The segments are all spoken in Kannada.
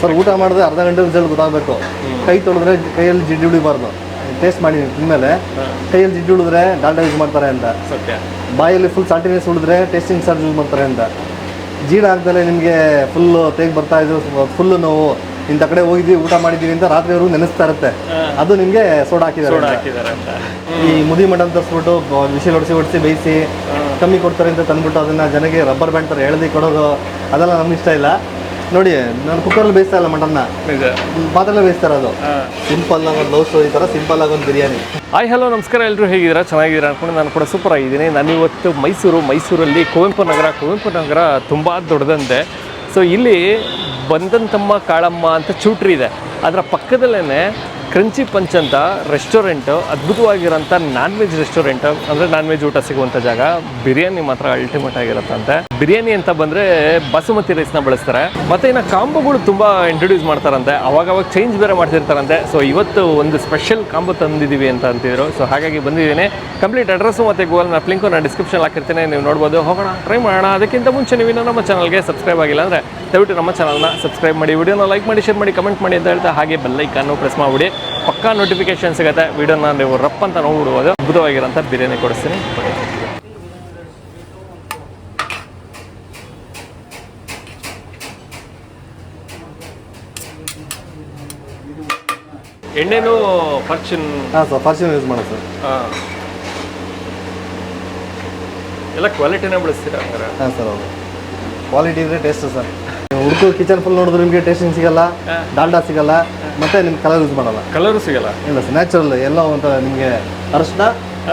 ಸರ್ ಊಟ ಮಾಡಿದ್ರೆ ಅರ್ಧ ಗಂಟೆ ರಿಸಲ್ಟ್ ಗೊತ್ತಾಗಬೇಕು. ಕೈ ತೊಳೆದ್ರೆ ಕೈಯಲ್ಲಿ ಜಿಡ್ಡು ಉಳಿಬಾರ್ದು ಟೇಸ್ಟ್ ಮಾಡಿ ತಿಂದಮೇಲೆ ಕೈಯಲ್ಲಿ ಜಿಡ್ಡು ಉಳಿದ್ರೆ ಡಾಲ್ಡಾ ಯೂಸ್ ಮಾಡ್ತಾರೆ ಅಂತ. ಸತ್ಯ. ಬಾಯಲ್ಲಿ ಫುಲ್ ಸಾಲ್ಟಿನೆಸ್ ಉಳಿದ್ರೆ ಟೇಸ್ಟಿಂಗ್ ಸಾಲ್ಟ್ ಯೂಸ್ ಮಾಡ್ತಾರೆ ಅಂತ. ಜೀರ್ಣ ಆಗ್ದಲೇ ನಿಮಗೆ ಫುಲ್ಲು ತೇಗ್ ಬರ್ತಾ ಇದ್ದು ಫುಲ್ಲು ನೋವು. ಇಂಥ ಕಡೆ ಹೋಗಿದ್ವಿ ಊಟ ಮಾಡಿದ್ದೀವಿ ಅಂತ ರಾತ್ರಿವರೆಗೂ ನೆನೆಸ್ತಾ ಇರುತ್ತೆ. ಅದು ನಿಮಗೆ ಸೋಡಾ ಹಾಕಿದ್ದಾರೆ ಅಂತ. ಅಂತ. ಈ ಮುದಿ ಮಟನ್ ತರಿಸ್ಬಿಟ್ಟು ಬಿಸಿಲು ಹೊಡಿಸಿ ಹೊಡಿಸಿ ಬೇಯಿಸಿ ಕಮ್ಮಿ ಕೊಡ್ತಾರೆ ಅಂತ ತಂದ್ಬಿಟ್ಟು ಅದನ್ನು ಜನಕ್ಕೆ ರಬ್ಬರ್ ಬ್ಯಾಂಡ್ ಥರ ಎಳೆದಿ ಕೊಡೋದು ಅದೆಲ್ಲ ನಮ್ಗೆ ಇಷ್ಟ ಇಲ್ಲ. ನೋಡಿ ನಾನು ಕುಕ್ಕರಲ್ಲಿ ಬೇಯಿಸ್ತಾ ಇಲ್ಲ ಮಟನ್ನ. ನಿಜ. ಪಾತ್ರೆಲ್ಲ ಬೇಯಿಸ್ತಾರೆ ಅದು ಸಿಂಪಲ್ ಆಗಿ ಒಂದು ಲೋಸು ಈ ಥರ ಸಿಂಪಲ್ ಆಗಿ ಒಂದು ಬಿರಿಯಾನಿ. ಹಾಯ್ ಹಲೋ ನಮಸ್ಕಾರ ಎಲ್ಲರೂ ಹೇಗಿದ್ದೀರಾ? ಚೆನ್ನಾಗಿದ್ದೀರಾ ಅನ್ಕೊಂಡು ನಾನು ಕೂಡ ಸೂಪರ್ ಆಗಿದ್ದೀನಿ. ನಾನು ಇವತ್ತು ಮೈಸೂರು ಮೈಸೂರಲ್ಲಿ ಕುವೆಂಪು ನಗರ ಕುವೆಂಪು ನಗರ ತುಂಬ ದೊಡ್ಡದಂತೆ. ಸೊ ಇಲ್ಲಿ ಬಂದಂತಮ್ಮ ಕಾಳಮ್ಮ ಅಂತ ಚೂಟ್ರಿ ಇದೆ. ಅದರ ಪಕ್ಕದಲ್ಲೇ ಕ್ರಂಚಿ ಪಂಚ್ ಅಂತ ರೆಸ್ಟೋರೆಂಟು ಅದ್ಭುತವಾಗಿರೋಂಥ ನಾನ್ ವೆಜ್ ರೆಸ್ಟೋರೆಂಟ್ ಅಂದರೆ ನಾನ್ ವೆಜ್ ಊಟ ಸಿಗುವಂಥ ಜಾಗ, ಬಿರಿಯಾನಿ ಮಾತ್ರ ಅಲ್ಟಿಮೇಟ್ ಆಗಿರುತ್ತಂತೆ. ಬಿರಿಯಾನಿ ಅಂತ ಬಂದರೆ ಬಾಸುಮತಿ ರೈಸ್ನ ಬಳಸ್ತಾರೆ. ಮತ್ತು ಇನ್ನು ಕಾಂಬೋಗಳು ತುಂಬ ಇಂಟ್ರೊಡ್ಯೂಸ್ ಮಾಡ್ತಾರಂತೆ. ಅವಾಗವಾಗ ಅವಾಗ ಚೇಂಜ್ ಬೇರೆ ಮಾಡ್ತಿರ್ತಾರಂತೆ. ಸೊ ಇವತ್ತು ಒಂದು ಸ್ಪೆಷಲ್ ಕಾಂಬೋ ತಂದಿದ್ದೀವಿ ಅಂತ ಅಂತಿದ್ರು. ಸೊ ಹಾಗಾಗಿ ಬಂದಿದ್ದೀನಿ. ಕಂಪ್ಲೀಟ್ ಅಡ್ರೆಸ್ಸು ಮತ್ತು ಗೂಗಲ್ ಮ್ಯಾಪ್ ಲಿಂಕು ನಾನು ಡಿಸ್ಕ್ರಿಪ್ಷನ್ ಹಾಕಿರ್ತೀನಿ. ನೀವು ನೋಡ್ಬೋದು. ಹೋಗೋಣ ಟ್ರೈ ಮಾಡೋಣ. ಅದಕ್ಕಿಂತ ಮುಂಚೆ ನೀವು ಇನ್ನೂ ನಮ್ಮ ಚಾನಲ್ಗೆ ಸಬ್ಸ್ಕ್ರೈಬ್ ಆಗಿಲ್ಲ ಅಂದರೆ ದಯವಿಟ್ಟು ನಮ್ಮ ಚಾನಲ್ನ ಸಬ್ಸ್ಕ್ರೈಬ್ ಮಾಡಿ. ವಿಡಿಯೋನ ಲೈಕ್ ಮಾಡಿ ಶೇರ್ ಮಾಡಿ ಕಮೆಂಟ್ ಮಾಡಿ ಅಂತ ಹೇಳ್ತಾ ಹಾಗೆ ಬೆಲ್ಲೈಕನ್ನು ಪ್ರೆಸ್ ಮಾಡಿಬಿಡಿ. ಪಕ್ಕಾ ನೋಟಿಫಿಕೇಶನ್ ಸಿಗುತ್ತೆ. ವಿಡಿಯೋನ ನೀವು ರಪ್ ಅಂತ ನೋಡ್ಬಿಡ್ಬೋದು. ಅದ್ಭುತವಾಗಿರೋಂಥ ಬಿರಿಯಾನಿ ಕೊಡಿಸ್ತೀನಿ. ಎಣ್ಣೆನು ಫಾರ್ಚುನ್? ಹಾಂ ಸರ್ ಫಾರ್ಚೂನ್ ಯೂಸ್ ಮಾಡೋದು ಸರ್. ಎಲ್ಲ ಕ್ವಾಲಿಟಿನೇ ಬಳಸ್ತೀರಾ ಹಂಗಾರೆ? ಹಾಂ ಸರ್ ಹೌದು. ಕ್ವಾಲಿಟಿ ಇದ್ರೆ ಟೇಸ್ಟ್ ಸರ್. ಹುಡುಕು ಕಿಚನ್ ಫುಲ್ ನೋಡಿದ್ರೆ ನಿಮಗೆ ಟೇಸ್ಟಿಂಗ್ ಸಿಗಲ್ಲ. ಡಾಲ್ಡಾ ಸಿಗಲ್ಲ. ಮತ್ತೆ ನಿಮ್ಗೆ ಕಲರ್ ಯೂಸ್ ಮಾಡಲ್ಲ. ಕಲರು ಸಿಗಲ್ಲ. ಇಲ್ಲ ಸರ್ ನ್ಯಾಚುರಲ್ ಎಲ್ಲ ಒಂಥರ ನಿಮಗೆ ಅರಶಿನ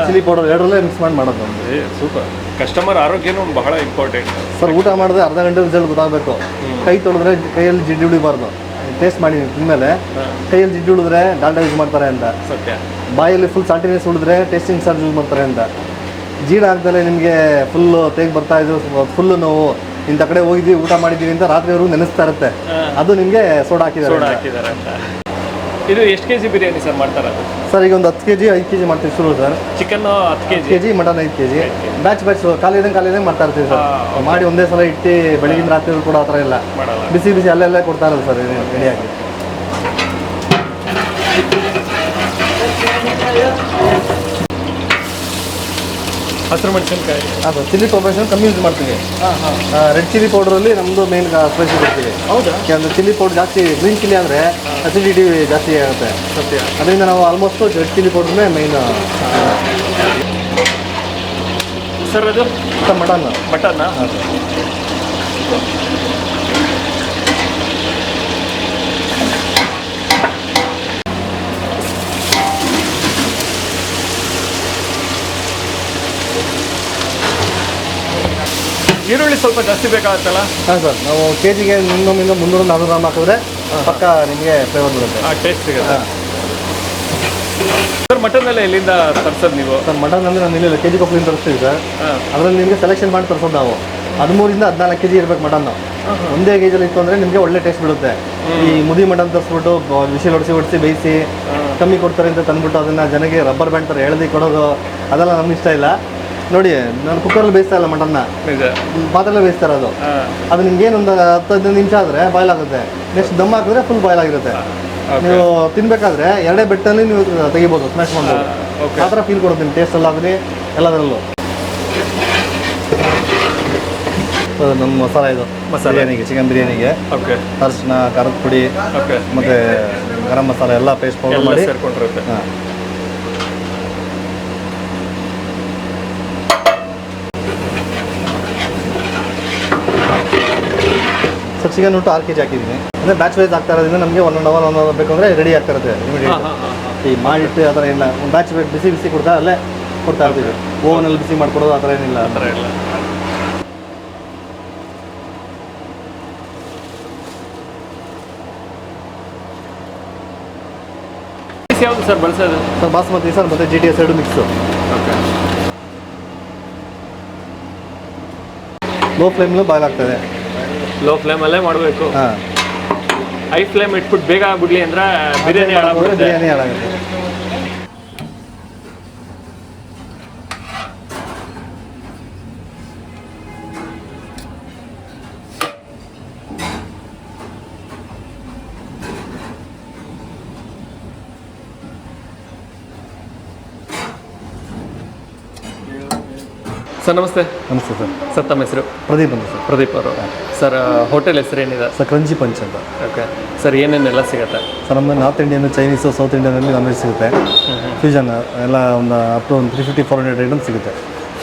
ಚಿಲ್ಲಿ ಪೌಡರ್ ಎರಡರಲ್ಲೇ ಮಿಕ್ಸ್ ಮಾಡಿ ಮಾಡೋದು ನಮ್ದು. ಏ ಸೂಪರ್ ಕಸ್ಟಮರ್ ಆರೋಗ್ಯನೂ ಬಹಳ ಇಂಪಾರ್ಟೆಂಟ್ ಸರ್ ಊಟ ಮಾಡಿದ್ರೆ ಅರ್ಧ ಗಂಟೆ ರಿಸಲ್ಟ್ ಗೊತ್ತಾಗಬೇಕು. ಕೈ ತೊಳೆದ್ರೆ ಕೈಯಲ್ಲಿ ಜಿಡ್ಡು ಉಳಿಬಾರ್ದು ಟೇಸ್ಟ್ ಮಾಡಿ ತಿಂದಮೇಲೆ ಕೈಯಲ್ಲಿ ಜಿಡ್ಡು ಉಳಿದ್ರೆ ಡಾಲ್ಡಾ ಯೂಸ್ ಮಾಡ್ತಾರೆ ಅಂತ. ಸತ್ಯ. ಬಾಯಲ್ಲಿ ಫುಲ್ ಸಾಲ್ಟಿನೆಸ್ ಉಳಿದ್ರೆ ಟೇಸ್ಟಿಂಗ್ ಸಾಲ್ಟ್ ಯೂಸ್ ಮಾಡ್ತಾರೆ ಅಂತ. ಜೀರ್ಣ ಆಗ್ದಲೆ ನಿಮಗೆ ಫುಲ್ಲು ತೇಗ್ ಬರ್ತಾ ಇದ್ರು ಫುಲ್ಲು ನೋವು ಇಂಥ ಕಡೆ ಹೋಗಿದ್ವಿ ಊಟ ಮಾಡಿದ್ದೀವಿ ಅಂತ ರಾತ್ರಿ ಅವರು ನೆನೆಸ್ತಾ ಇರುತ್ತೆ. ಅದು ನಿಮಗೆ ಸೋಡಾ ಹಾಕಿದ್ದಾರೆ ಸೋಡಾ. ಹಾಕಿದ್ದಾರೆ ಅಂತ. ಇದು ಎಷ್ಟು ಕೆ ಜಿ ಬಿರಿಯಾನಿ ಸರ್ ಮಾಡ್ತಾರೆ ಸರ್ ಈಗ ಒಂದು ಹತ್ತು ಕೆ ಜಿ ಐದು ಕೆ ಜಿ ಮಾಡ್ತೀವಿ ಶುರು ಸರ್. ಚಿಕನ್ ಹತ್ತು K G K G mutton ಐದು ಕೆ ಜಿ ಬ್ಯಾಚ್ ಬ್ಯಾಚ್ ಖಾಲಿ ಇದ್ದಂಗೆ ಖಾಲಿ ಇದ್ದಂಗೆ ಮಾಡ್ತಾ ಇರ್ತೀವಿ ಸರ್. ಮಾಡಿ ಒಂದೇ ಸಲ ಇಟ್ಟು ಬೆಳಗಿನ ರಾತ್ರಿ ಕೂಡ ಆ ಥರ ಇಲ್ಲ. ಮಾಡಲ್ಲ. ಬಿಸಿ ಬಿಸಿ ಅಲ್ಲೆಲ್ಲ ಕೊಡ್ತಾ ಇರೋದು ಸರ್ ರೆಡಿಯಾಗಿ ಹಸಿರು ಮೆಣಸಿನ್ಕಾಯಿ. ಅದು ಚಿಲ್ಲಿ ಪೌಡರ್ ಕಮ್ಮಿ ಯೂಸ್ ಮಾಡ್ತೀವಿ. ಹಾಂ ಹಾಂ. ರೆಡ್ ಚಿಲ್ಲಿ ಪೌಡರಲ್ಲಿ ನಮ್ಮದು ಮೇನ್ ಸ್ಪೈಸಿ ಕೊಡ್ತೀವಿ ಹೌದಾ? ಚಿಲ್ಲಿ ಪೌಡರ್ ಜಾಸ್ತಿ ಗ್ರೀನ್ ಚಿಲ್ಲಿ ಅಂದರೆ ಅಸಿಡಿಟಿ ಜಾಸ್ತಿ ಆಗುತ್ತೆ. ಸತ್ಯ. ಅದರಿಂದ ನಾವು ಆಲ್ಮೋಸ್ಟ್ ರೆಡ್ ಚಿಲ್ಲಿ ಪೌಡ್ರನ್ನೇ ಮೇನ್ ಸರ್ ಅದು? ಮಟನ್. ಮಟನ್ನ ಈರುಳ್ಳಿ ಸ್ವಲ್ಪ ಜಾಸ್ತಿ ಬೇಕಾಗುತ್ತಲ್ಲ? ಹಾಂ ಸರ್ ನಾವು ಕೆ ಜಿಗೆ ಇನ್ನೊಮ್ಮಿಂದ ಮುನ್ನೂರು ನಾನೂರು ಗ್ರಾಮ್ ಹಾಕಿದ್ರೆ ಪಕ್ಕ ನಿಮಗೆ ಫ್ಲೇವರ್ ಬರುತ್ತೆ ಆ ಟೇಸ್ಟ್ ಸಿಗುತ್ತೆ. ಸರ್ ಮಟನ್ ಅಲ್ಲೇ ಎಲ್ಲಿಂದ ತರ್ಸೋದು ನೀವು? ಸರ್ ಮಟನ್ ಅಂದರೆ ನಾನು ಇಲ್ಲಿಲ್ಲ ಕೆ ಜಿ ಕೊಪ್ಪಳಿಂದ ತರಿಸ್ತೀವಿ ಸರ್. ಹಾಂ. ಅದರಲ್ಲಿ ನಿಮಗೆ ಸೆಲೆಕ್ಷನ್ ಮಾಡಿ ತರ್ಸೋದು ನಾವು. ಹದಿಮೂರಿಂದ ಹದಿನಾಲ್ಕು ಕೆ ಜಿ ಇರಬೇಕು ಮಟನ್ ಒಂದೇ ಕೆ ಜಿಯಲ್ಲಿ ಇತ್ತು ಅಂದರೆ ನಿಮಗೆ ಒಳ್ಳೆ ಟೇಸ್ಟ್ ಬಿಡುತ್ತೆ ಈ ಮುದಿ ಮಟನ್ ತರಿಸ್ಬಿಟ್ಟು ಬಿಸಿ ಹೊಡಿಸಿ ಹೊಡಿಸಿ ಬೇಯಿಸಿ ಕಮ್ಮಿ ಕೊಡ್ತಾರೆ ಅಂತ ತಂದ್ಬಿಟ್ಟು ಅದನ್ನು ಜನಕ್ಕೆ ರಬ್ಬರ್ ಬ್ಯಾಂಡ್ ಥರ ಎಳೆದಿ ಕೊಡೋದು ಅದೆಲ್ಲ ನಮ್ಗೆ ಇಷ್ಟ ಇಲ್ಲ. ನೋಡಿ ನಾನು ಕುಕ್ಕರಲ್ಲಿ ಬೇಯಿಸ್ತಾ ಇಲ್ಲ ಮಟನ್ನ ಪಾತ್ರೆಲ್ಲ ಬೇಯಿಸ್ತಾರೆ ಅದು ಅದು ನಿಮ್ಗೆ ಏನೊಂದು ಒಂದು ಹತ್ತು ಹದಿನೈದು ನಿಮಿಷ ಆದರೆ ಬಾಯ್ಲ್ ಆಗುತ್ತೆ. ನೆಕ್ಸ್ಟ್ ದಮ್ ಹಾಕಿದ್ರೆ ಫುಲ್ ಬಾಯ್ಲ್ ಆಗಿರುತ್ತೆ. ನೀವು ತಿನ್ಬೇಕಾದ್ರೆ ಎರಡೇ ಬೆಟ್ಟಲ್ಲಿ ನೀವು ತೆಗಿಬೋದು ಸ್ಮ್ಯಾಶ್ ಮಾಡ್ಬೋದು. ಓಕೆ ಆ ಥರ ಫೀಲ್ ಕೊಡ್ತೀನಿ ಟೇಸ್ಟ್ ಆಗಲಿ ಎಲ್ಲದರಲ್ಲೂ. ನಮ್ಮ ಮಸಾಲ ಇದು. ಮಸಾಲೆ. ಬಿರಿಯಾನಿಗೆ ಚಿಕನ್ ಬಿರಿಯಾನಿಗೆ. ಓಕೆ ಅರಿಶಿನ ಖಾರದ ಪುಡಿ ಓಕೆ ಮತ್ತು ಗರಂ ಮಸಾಲ ಎಲ್ಲ ಪೇಸ್ಟ್ ಪೌಡರ್ ಮಾಡಿ. ಸೇರ್ಕೊಂಡಿರುತ್ತೆ. ಹಾಂ. ಚಿಕನ್ ಉಂಟು ಆರು ಕೆ ಜಿ ಹಾಕಿದ್ದೀನಿ. ಅಂದರೆ ಬ್ಯಾಚ್ ವೈಸ್ ಆಗ್ತಾ ಇರೋದ್ರಿಂದ ನಮಗೆ one one hour one hour ಬೇಕು ಅಂದರೆ ರೆಡಿ ಆಗ್ತಾ ಇರುತ್ತೆ ಇಮಿಡಿಯೇಟ್ ಈ ಮಾಡಿಟ್ಟು ಆ ಥರ ಇಲ್ಲ. ಒಂದು ಬ್ಯಾಚ್ ಬಿಸಿ ಬಿಸಿ ಕೊಡ್ತಾ ಅಲ್ಲೇ ಕೊಡ್ತಾ ಇರ್ತೀವಿ. ಓವನಲ್ಲಿ ಬಿಸಿ ಮಾಡ್ಕೊಡೋದು ಆ ಥರ ಏನಿಲ್ಲ. ಆ ಥರ ಇಲ್ಲ. ಯಾವುದು ಸರ್ ಬಳಸೋದು? ಸರ್ ಬಾಸ್ಮತಿ ಸರ್ ಮತ್ತು ಜಿ ಟಿ ಎಸ್ ಎರಡು ಮಿಕ್ಸು ಓಕೆ ಲೋ ಫ್ಲೇಮ್ಲು ಬಾಯ್ಲ್ ಆಗ್ತದೆ ಲೋ ಫ್ಲೇಮಲ್ಲೇ ಮಾಡಬೇಕು. ಹಾಂ. ಹೈ ಫ್ಲೇಮ್ ಇಟ್ಬಿಟ್ಟು ಬೇಗ ಆಗ್ಬಿಡ್ಲಿ ಅಂದ್ರೆ ಬಿರಿಯಾನಿ ಹಾಳಾಗುತ್ತೆ ಬಿರಿಯಾನಿ ಹಾಳಾಗುತ್ತೆ. ಸರ್ ನಮಸ್ತೆ. ನಮಸ್ತೆ ಸರ್. ಸರ್ ತಮ್ಮ ಹೆಸರು? ಪ್ರದೀಪ್ ಅಂತ ಸರ್. ಪ್ರದೀಪ್ ಅವರು. ಸರ್ ಹೋಟೆಲ್ ಹೆಸರು ಏನಿದೆ? ಸರ್ ಕ್ರಂಜಿ ಪಂಚ್ ಅಂತ. ಓಕೆ. ಸರ್ ಏನೇನೆಲ್ಲ ಸಿಗುತ್ತೆ? ಸರ್ ನಮ್ಮ north Indian Chinese south Indian ಅಲ್ಲಿ ವೆಜ್ ಸಿಗುತ್ತೆ ಫ್ಯೂಷನ್ ಎಲ್ಲ ಒಂದು ಅಪ್ ಟು ಒಂದು three fifty four hundred item ಸಿಗುತ್ತೆ.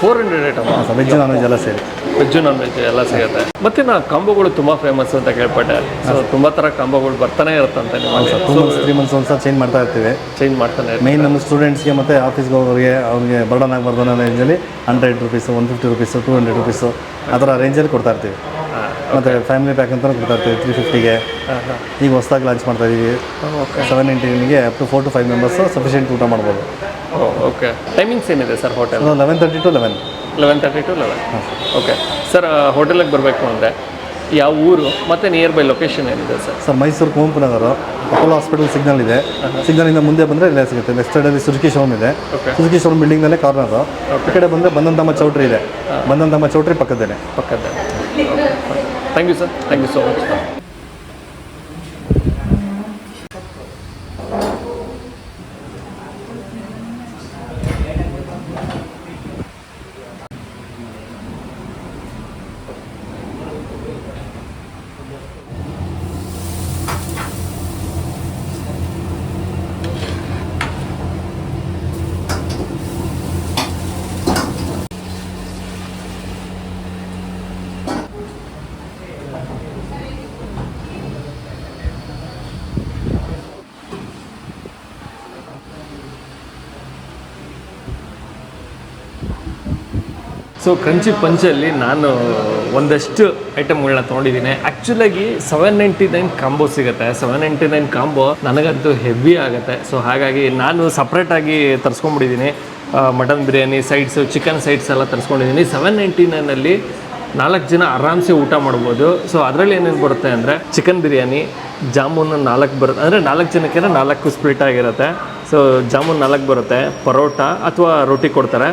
Four hundred item sir veg non veg ಎಲ್ಲ ಸೇರಿ. ವೆಜ್ ನಾನ್ ವೆಜ್ ಎಲ್ಲ ಸಿಗುತ್ತೆ. ಮತ್ತೆ ನಾ ಕಂಬಗಳು ತುಂಬಾ ಫೇಮಸ್ ಅಂತ ಕೇಳ್ಪಟ್ಟೆ. ಸೊ ತುಂಬಾ ತರ ಕಂಬಗಳು ಬರ್ತಾನೆ ಇರುತ್ತಂತೆ ಟೂ ಮಂತ್ಸ್ ತ್ರೀ ಮಂತ್ಸ್ ಒಂದ್ಸಲ ಚೇಂಜ್ ಮಾಡ್ತಾ ಇರ್ತೀವಿ. ಚೇಂಜ್ ಮಾಡ್ತಾನೆ. ಮೈನ್ ನಮ್ಮ ಸ್ಟೂಡೆಂಟ್ಸ್ಗೆ ಮತ್ತು ಆಫೀಸ್ಗೆ ಹೋಗೋರಿಗೆ ಅವ್ರಿಗೆ ಬರ್ಡನ್ ಆಗಬಾರ್ದು ಅನ್ನೋ ರೇಂಜಲ್ಲಿ hundred rupees one fifty rupees two hundred rupees ಆ ಥರ ರೇಂಜಲ್ಲಿ ಕೊಡ್ತಾ ಇರ್ತೀವಿ. ಮತ್ತು ಫ್ಯಾಮಿಲಿ ಪ್ಯಾಕ್ ಅಂತ ಕೊಡ್ತಾ ಇರ್ತೀವಿ ತ್ರೀ ಫಿಫ್ಟಿಗೆ. ಈಗ ಹೊಸದಾಗಿ ಲಾಂಚ್ ಮಾಡ್ತಾ ಇದ್ದೀವಿ okay. Seven ನೈಂಟಿಗೆ up to four to five members sufficient ಊಟ ಮಾಡ್ಬೋದು. ಓಕೆ. ಟೈಮಿಂಗ್ಸ್ ಏನಿದೆ sir hotel eleven thirty to eleven eleven thirty to eleven okay sir ಹೋಟೆಲಿಗೆ ಬರಬೇಕು ಅಂದರೆ ಯಾವ ಊರು ಮತ್ತು ನಿಯರ್ ಬೈ ಲೊಕೇಶನ್ ಏನಿದೆ sir? Sir Mysore Kuvempu Nagar Apollo hospital signal ಇದೆ. ಸಿಗ್ನಲಿಂದ ಮುಂದೆ ಬಂದರೆ ಇಲ್ಲೇ ಸಿಗುತ್ತೆ. ಲೆಫ್ಟ್ ಸೈಡಲ್ಲಿ ಸುಜುಕಿ ಶೋರೂಮ್ ಇದೆ. ಸುಜುಕಿ ಶೋರೂಮ್ ಬಿಲ್ಡಿಂಗ್ನಲ್ಲೇ ಕಾರ್ನರ್ ಈ ಕಡೆ ಬಂದರೆ ಬಂದಂತಮ್ಮ ಚೌಟ್ರಿ ಇದೆ. ಬಂದಂತಮ್ಮ ಚೌಟ್ರಿ ಪಕ್ಕದಲ್ಲೇ. ಪಕ್ಕದಲ್ಲೇ. Thank you sir thank you so much so Crunchy ಪಂಚಲ್ಲಿ ನಾನು ಒಂದಷ್ಟು ಐಟಮ್ಗಳನ್ನ ತೊಗೊಂಡಿದ್ದೀನಿ. ಆ್ಯಕ್ಚುಲಾಗಿ ಸೆವೆನ್ ನೈಂಟಿ ನೈನ್ ಕಾಂಬೋ ಸಿಗುತ್ತೆ. ಸೆವೆನ್ ನೈಂಟಿ ನೈನ್ ಕಾಂಬೋ ನನಗಂತೂ ಹೆವಿ ಆಗುತ್ತೆ. ಸೊ ಹಾಗಾಗಿ ನಾನು ಸಪ್ರೇಟಾಗಿ ತರಿಸ್ಕೊಂಡ್ಬಿಟ್ಟಿದ್ದೀನಿ. Mutton biryani sides chicken sides ಎಲ್ಲ ತರಿಸ್ಕೊಂಡಿದ್ದೀನಿ. ಸೆವೆನ್ ನೈಂಟಿ ನೈನಲ್ಲಿ ನಾಲ್ಕು ಜನ ಆರಾಮ್ಸೆ ಊಟ ಮಾಡ್ಬೋದು. ಸೊ ಅದರಲ್ಲಿ ಏನೇನು ಬರುತ್ತೆ ಅಂದರೆ ಚಿಕನ್ ಬಿರಿಯಾನಿ ಜಾಮೂನು ನಾಲ್ಕು ಬರುತ್ತೆ ಅಂದರೆ ನಾಲ್ಕು ಜನಕ್ಕೆ ನಾಲ್ಕು ಸ್ಪ್ಲಿಟ್ ಆಗಿರುತ್ತೆ. ಸೊ ಜಾಮೂನ್ ನಾಲ್ಕು ಬರುತ್ತೆ. ಪರೋಟ ಅಥವಾ ರೊಟ್ಟಿ ಕೊಡ್ತಾರೆ.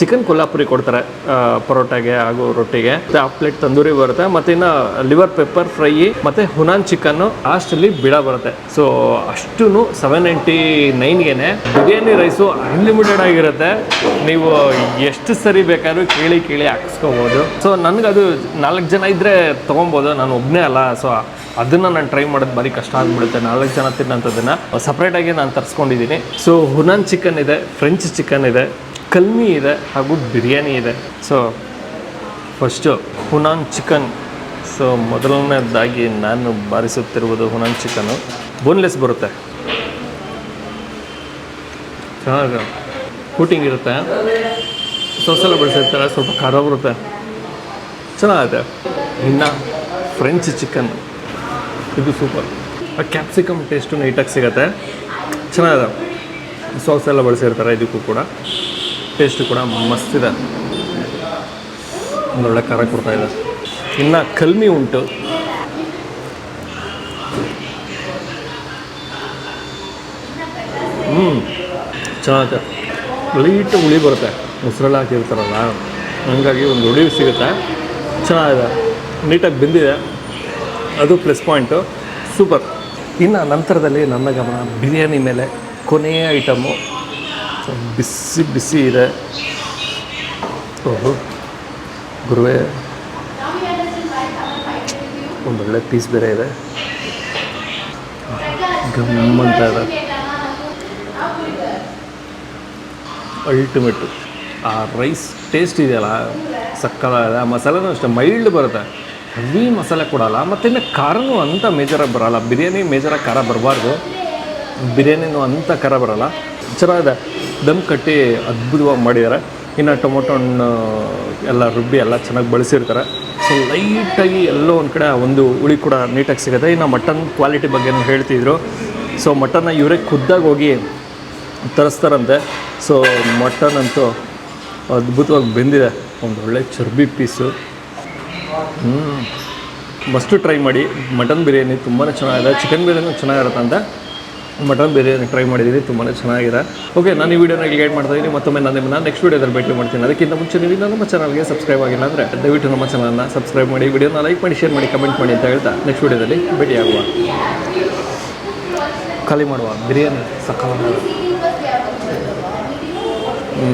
ಚಿಕನ್ ಕೊಲ್ಲಾಪುರಿ ಕೊಡ್ತಾರೆ ಪರೋಟಾಗೆ ಹಾಗೂ ರೊಟ್ಟಿಗೆ. ಮತ್ತೆ ಹಾಫ್ ಪ್ಲೇಟ್ ತಂದೂರಿ ಬರುತ್ತೆ, ಮತ್ತೆ ಇನ್ನು ಲಿವರ್ ಪೆಪ್ಪರ್ ಫ್ರೈ ಮತ್ತೆ ಹುನಾನ್ ಚಿಕನ್ ಲಾಸ್ಟಲ್ಲಿ ಬಿಡ ಬರುತ್ತೆ. ಸೊ ಅಷ್ಟು ಸೆವೆನ್ ನೈಂಟಿ ನೈನ್ಗೆನೆ ಬಿರಿಯಾನಿ ರೈಸು ಅನ್ಲಿಮಿಟೆಡ್ ಆಗಿರುತ್ತೆ. ನೀವು ಎಷ್ಟು ಸರಿ ಬೇಕಾದ್ರೂ ಕೇಳಿ ಕೇಳಿ ಹಾಕ್ಸ್ಕೋಬೋದು. ಸೊ ಅದು ನಾಲ್ಕು ಜನ ಇದ್ದರೆ ತೊಗೊಬೋದು, ನಾನು ಒಬ್ಬನೇ ಅಲ್ಲ ಸೊ ಅದನ್ನು ನಾನು ಟ್ರೈ ಮಾಡೋದು ಭಾರಿ ಕಷ್ಟ ಆಗಿಬಿಡುತ್ತೆ, ನಾಲ್ಕು ಜನ ತಿನ್ನೋಂಥದ್ದನ್ನು ಸಪ್ರೇಟಾಗಿ ನಾನು ತರಿಸ್ಕೊಂಡಿದ್ದೀನಿ ಸೊ ಹುನಾನ್ ಚಿಕನ್ ಇದೆ ಫ್ರೆಂಚ್ ಚಿಕನ್ ಇದೆ. ಕಲ್ಮಿ ಇದೆ ಹಾಗೂ ಬಿರಿಯಾನಿ ಇದೆ. So first Hunan chicken so ಮೊದಲನೇದಾಗಿ ನಾನು ಬಾರಿಸುತ್ತಿರುವುದು ಹುನಾನ್ ಚಿಕನ್ನು ಬೋನ್ಲೆಸ್ ಬರುತ್ತೆ. ಚೆನ್ನಾಗಿ ಕೂಟಿಂಗ್ ಇರುತ್ತೆ. ಸೊಸೆಲ್ಲ ಬಳಸಿರ್ತಾರೆ, ಸ್ವಲ್ಪ ಖಾರ ಬರುತ್ತೆ. ಚೆನ್ನಾಗಿದೆ ಇನ್ನು ಫ್ರೆಂಚ್ ಚಿಕನ್ ಇದು ಸೂಪರ್ ಕ್ಯಾಪ್ಸಿಕಮ್ ಟೇಸ್ಟು ನೀಟಾಗಿ ಸಿಗುತ್ತೆ. ಚೆನ್ನಾಗಿದೆ. ಸಾಸ್ ಎಲ್ಲ ಬಳಸಿರ್ತಾರೆ, ಇದಕ್ಕೂ ಕೂಡ. ಟೇಸ್ಟು ಕೂಡ ಮಸ್ತಿದೆ ಒಂದೊಳ್ಳೆ ಖಾರ ಕೊಡ್ತಾ ಇದೆ. ಇನ್ನು ಕಲ್ಮಿ ಉಂಟು. ಹ್ಞೂ ಚೆನ್ನಾಗಿದೆ. ಲೈಟ್ ಹುಳಿ ಬರುತ್ತೆ. ಮೊಸರಲ್ಲಿ ಹಾಕಿರ್ತಾರಲ್ಲ, ಹಂಗಾಗಿ ಒಂದು ಹುಳಿ ಸಿಗುತ್ತೆ. ಚೆನ್ನಾಗಿದೆ. ನೀಟಾಗಿ ಬೆಂದಿದೆ. ಅದು ಪ್ಲಸ್ ಪಾಯಿಂಟು ಸೂಪರ್ ಇನ್ನು ನಂತರದಲ್ಲಿ ನನ್ನ ಗಮನ ಬಿರಿಯಾನಿ ಮೇಲೆ ಕೊನೆಯ ಐಟಮು ಬಿಸಿ ಬಿಸಿ ಇದೆ. ಓಹೋ. ಗುರುವೇ ಒಂದೊಳ್ಳೆ ಪೀಸ್ ಬೇರೆ ಇದೆ. ಗಮ್ಮಂತ ಇದೆ. ಅಲ್ಟಿಮೇಟು ಆ ರೈಸ್ ಟೇಸ್ಟ್ ಇದೆಯಲ್ಲ, ಸಕ್ಕತ್ತಾಗಿದೆ. ಆ ಮಸಾಲೆನೂ ಅಷ್ಟೇ ಮೈಲ್ಡ್ ಬರುತ್ತೆ. ಹೆವಿ ಮಸಾಲೆ ಕೊಡಲ್ಲ, ಮತ್ತು ಇನ್ನು ಖಾರನೂ ಅಂಥ ಮೇಜರಾಗಿ ಬರೋಲ್ಲ. ಬಿರಿಯಾನಿ ಮೇಜರಾಗಿ ಖಾರ ಬರಬಾರ್ದು. ಬಿರಿಯಾನಿನೂ ಅಂಥ ಖಾರ ಬರಲ್ಲ. ಚೆನ್ನಾಗಿದೆ. ದಮ್ ಕಟ್ಟಿ ಅದ್ಭುತವಾಗಿ ಮಾಡಿದ್ದಾರೆ. ಇನ್ನು ಟೊಮೊಟೊ ಹಣ್ಣು, ಎಲ್ಲ ರುಬ್ಬಿ ಎಲ್ಲ ಚೆನ್ನಾಗಿ ಬಳಸಿರ್ತಾರೆ. ಸೊ ಲೈಟಾಗಿ ಎಲ್ಲೋ ಒಂದು ಕಡೆ ಒಂದು ಹುಳಿ ಕೂಡ ನೀಟಾಗಿ ಸಿಗುತ್ತೆ. ಇನ್ನು ಮಟನ್ ಕ್ವಾಲಿಟಿ ಬಗ್ಗೆನೂ ಹೇಳ್ತಿದ್ರು. ಸೊ ಮಟನ್ನ ಇವರೇ ಖುದ್ದಾಗಿ ಹೋಗಿ ತರಿಸ್ತಾರಂತೆ. ಸೊ ಮಟನ್ ಅಂತೂ ಅದ್ಭುತವಾಗಿ ಬೆಂದಿದೆ. ಒಂದು ಒಳ್ಳೆ ಚರ್ಬಿ ಪೀಸು. ಮಸ್ಟು ಟ್ರೈ ಮಾಡಿ. ಮಟನ್ ಬಿರಿಯಾನಿ ತುಂಬಾ ಚೆನ್ನಾಗಿದೆ. ಚಿಕನ್ ಬಿರಿಯಾನಿ ಚೆನ್ನಾಗಿರುತ್ತಂತೆ ಮಟನ್ ಬಿರಿಯಾನಿ ಟ್ರೈ ಮಾಡಿದ್ದೀನಿ ತುಂಬಾ ಚೆನ್ನಾಗಿದೆ. ಓಕೆ ನಾನು ಈ ವಿಡಿಯೋನ ಗೈಡ್ ಮಾಡ್ತಾ ಇದ್ದೀನಿ ಮತ್ತೊಮ್ಮೆ ನಾನು ನಿಮ್ಮನ್ನ ನೆಕ್ಸ್ಟ್ ವಿಡಿಯೋದಲ್ಲಿ ಭೇಟಿ ಮಾಡ್ತೀನಿ. ಅದಕ್ಕಿಂತ ಮುಂಚೆ ನೀವು ಇನ್ನೂ ನಮ್ಮ ಚಾನಲ್ಗೆ ಸಬ್ಸ್ಕ್ರೈಬ್ ಆಗಿಲ್ಲ ಅಂದರೆ ದಯವಿಟ್ಟು ನಮ್ಮ ಚಾನಲ್ನ ಸಬ್ಸ್ಕ್ರೈಬ್ ಮಾಡಿ ವಿಡಿಯೋನ ಲೈಕ್ ಮಾಡಿ ಶೇರ್ ಮಾಡಿ ಕಮೆಂಟ್ ಮಾಡಿ ಅಂತ ಹೇಳ್ತಾ ನೆಕ್ಸ್ಟ್ ವಿಡಿಯೋದಲ್ಲಿ ಭೇಟಿಯಾಗುವ. ಖಾಲಿ ಮಾಡುವ. ಬಿರಿಯಾನಿ ಸಕಾಲ ಹ್ಞೂ